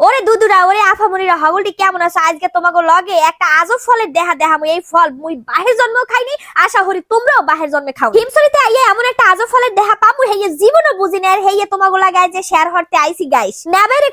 ওরে দুদুরা, ওরে কেমন আছে? আজকে তোমাকে লগে একটা আজব ফলের দেহা মুই এই ফল মুই বাহের খাইনি, আশা করি তোমরাও বাহের জন্মে খাও। হিমসরিতে আইয়ে এমন একটা আজব ফলের দেহা পামু হেয়ে জীবনও বুঝি না আর হেয়ে তোমাকে যে শেয়ার হরতে গাইস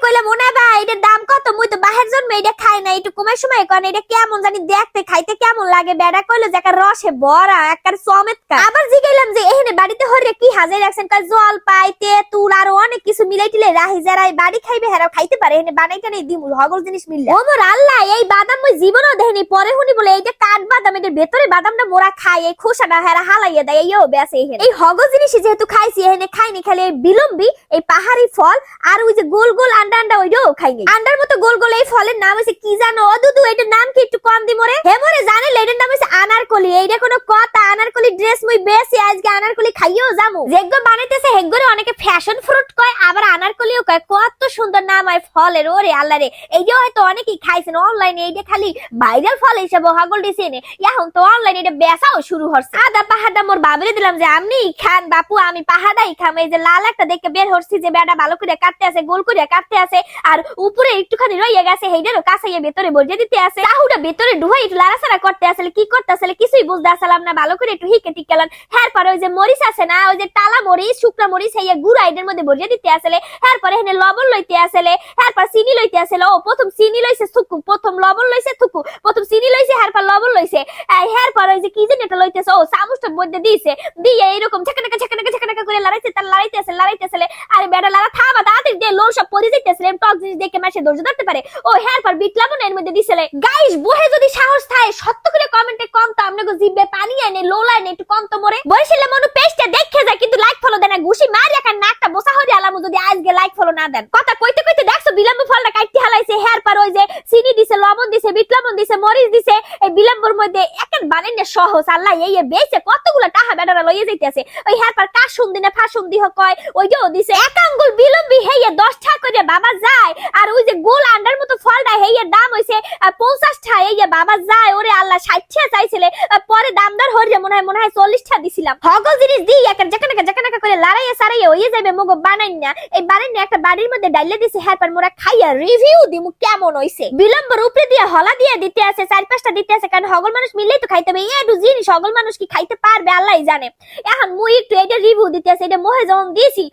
কইলে মনে ভাই, এটার দাম কত? মুই তো বাহের জন্মে এটা খাই না একটু কমের সময় এটা কেমন জানি দেখতে, খাইতে কেমন লাগে? বেড়া কইলো যে একটা রসে বড়া একটা চমৎকার। আবার জিগাইলাম যে এখানে বাড়িতে হরে কি হাজার রাখছেন? জল পাই তেঁতুল, আরও অনেক কিছু মিলাই টিলে রাহি যারা বাড়ি খাইবে, হেরাও খাইতে পারে। এখানে বানাইটা নেই দিমু হগল জিনিস মিললে ও মোর আল্লাহ এই বাদাম মই জীবনও দেখিনি পরে হুনি বলে, এই যে কাঠ বাদাম এটার ভেতরে বাদামটা মোরা খাই, এই খোসাটা হেরা হালাইয়া দেয় এইও বেসে এখানে এই হগল জিনিস যেহেতু খাইছি এখানে খাইনি, খালি এই বিলম্বি, এই পাহাড়ি ফল আর ওই যে গোল গোল আন্ডা আন্ডা ওইটাও খাইনি আন্ডার মতো গোল গোল এই ফলের নাম হচ্ছে কি জানো? ও দুদু, এটার নাম কি একটু কম দি মরে? হে মরে জানিলে এটার নাম হচ্ছে আনারকলি। এইটা কোনো কথা, আনারকলি ড্রেস মুই বেশি আজকে আনারকলি খাইয়েও যামু। যেগুলো বানাইতেছে হেগুলো অনেকে ফ্যাশন ফ্রুট কয়, আবার আনারকলিও কয়, কত সুন্দর নাম হয় ফলের, ওরে আল্লাহ রে। এইটাও হয়তো অনেকেই খাইছেন অনলাইনে এইটা খালি ভাইরাল ফল হিসেবে হগল দিছে নে এখন তো অনলাইনে এটা বেচাও শুরু হচ্ছে আদা পাহাড়টা মোর বাবরে দিলাম যে আপনি খান বাপু, আমি পাহাড়াই খাম। এই যে লাল একটা দেখে বের হচ্ছি যে, বেটা ভালো করে কাটতে আছে, গোল করে কাটতে আছে। আর উপরে একটুখানি রইয়া গেছে, সেইটারও কাছে ভেতরে বসে দিতে আছে। চাহুটা ভেতরে ঢুকাই একটু লাড়াচাড়া করতে আসলে কি করতে আসলে কিছুই বুঝতে আসলাম না। ভালো করে একটু হিকে টিকালাম হ্যাঁ পরে ওই যে মরিচ আছে না, ওই যে তালা মরিচ, শুকনা মরিচ সেই গুড়া এদের মধ্যে বসে দিতে আসলে। হ্যাঁ পরে এখানে লবণ লইতে আসলে হ্যাঁ পর চিনি লইতে আসলে। ও, প্রথম চিনি লইছে থুকু, প্রথম লবণ লইছে থুকু লইছে লবণ লইছে। ওই যে কি এটা লইতেছে? ও মধ্যে দিয়ে করে লড়াইছে, তার লড়াইতে আসলে লড়াইতে আসলে আরে বেটা লারা থামা, তাড়াতাড়ি দিয়ে সব পরে যাইতেছে টক জিনিস দেখে মাসে ধৈর্য ধরতে পারে। ও বিট লবণ এর মধ্যে গাইস বহে যদি সাহস থাকে, সত্য করে কমেন্টে কম তো আপনাকে জিভে পানি আনে আনে, একটু কম তো মরে। বরিশালে মনু পেজটা দেখে যায়, কিন্তু লাইক ফলো দেন গুশি মারি একার নাকটা বসা হরি আলামু যদি আজকে লাইক ফলো না দেন। কথা কইতে কইতে দেখছ, বিলম্ব ফলটা কাটতে হালাইছে, হেয়ার পার ওই যে চিনি দিছে, লবণ দিছে, বিট দিছে, মরিচ দিছে। এই বিলম্বর মধ্যে একের বানেন সহজ। আল্লাহ, এই বেচে কতগুলো টাহা বেডারা লইয়ে যাইতেছে। ওই হেয়ার পার কাশুম দিনে দি দিহ কয়? ওই যে দিছে। এক আঙ্গুল বিলম্বি হেয়ে দশ টা করে বাবা যায় আর ওই যে গোল আন্ডার মতো ফলটা হেয়ে দাম হইছে পঞ্চাশ টা এই বাবা যায় ওরে আল্লাহ ষাট টা চাইছিলে পরে দামদার মনে হয় মনে হয় চল্লিশ টা দিছিলাম জিনিস দিই জাকানাকা জাকানাকা করে হয়ে যাবে মগো না এই না একটা বাড়ির মধ্যে ডাইলে দিছে হ্যাঁ মোরা খাইয়া রিভিউ দিমু কেমন দিয়ে হলা দিয়ে দিতে আছে, চার পাঁচটা দিতে আছে, কারণ মানুষ মিললেই তো খাইতে হবে। এই একটু জিনিস মানুষ কি খাইতে পারবে জানে। এখন মুই একটু এটা রিভিউ দিতে আছে এটা মোহে যখন দিয়েছি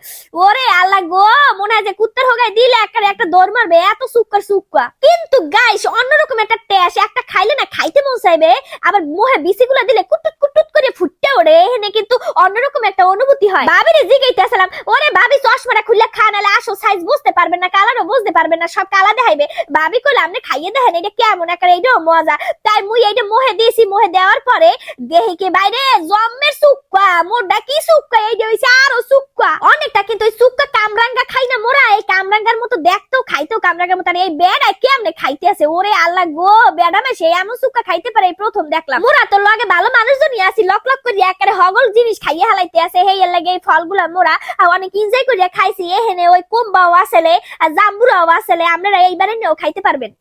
ওরে আল্লাহ গো, মনে হয় যে কুত্তার হোগায় দিলে একটা একটা দৌড় মারবে, এত সুক্কা সুক্কা কিন্তু গাইস অন্যরকম একটা টেস্ট একটা খাইলে না খাইতে মন চাইবে। আবার মোহে বিসিগুলা দিলে কুটুট কুটুট করে ফুটতে ওরে এখানে কিন্তু অন্যরকম একটা অনুভূতি হয়। বাবিরে জিগাইতে আসলাম, ওরে বাবি, চশমাটা খুলে খা, নালে আসো সাইজ বুঝতে পারবেন না কালারও বুঝতে পারবেন না, সব কালা দেখাইবে। বাবি কইলে, আপনি খাইয়ে দেখেন, এটা কেমন একটা এইটাও মজা। তাই মুই এইটা মোহে দিয়েছি, মোহে দেওয়ার পরে দেহি কি বাইরে জম্মের সুক্কা মোরটা কি সুক্কা এইটা হইছে আরও সুক্কা অনেকটা কিন্তু ওই সুক্কা কামরাঙ্গা মোরা এই কামরাঙ্গার মতো দেখতো, খাইতো কামরাঙ্গার মতো। এই বেড়া কেমনে খাইতে আছে? ওরে আল্লাহ গো, বেড়া মাসে এমন সুক্কা খাইতে পারে প্রথম দেখলাম। মোরা তো লগে ভালো মানুষজনই আছি, লক লক করে একেবারে হগল জিনিস খাইয়ে হালাইতে আছে। হেই, এর লাগে এই ফলগুলা মোরা অনেক এনজয় করিয়া খাইছি। এহেনে ওই কুম্বাও আসলে আর জাম্বুরাও আসলে আপনারা এইবারে নিয়েও খাইতে পারবেন।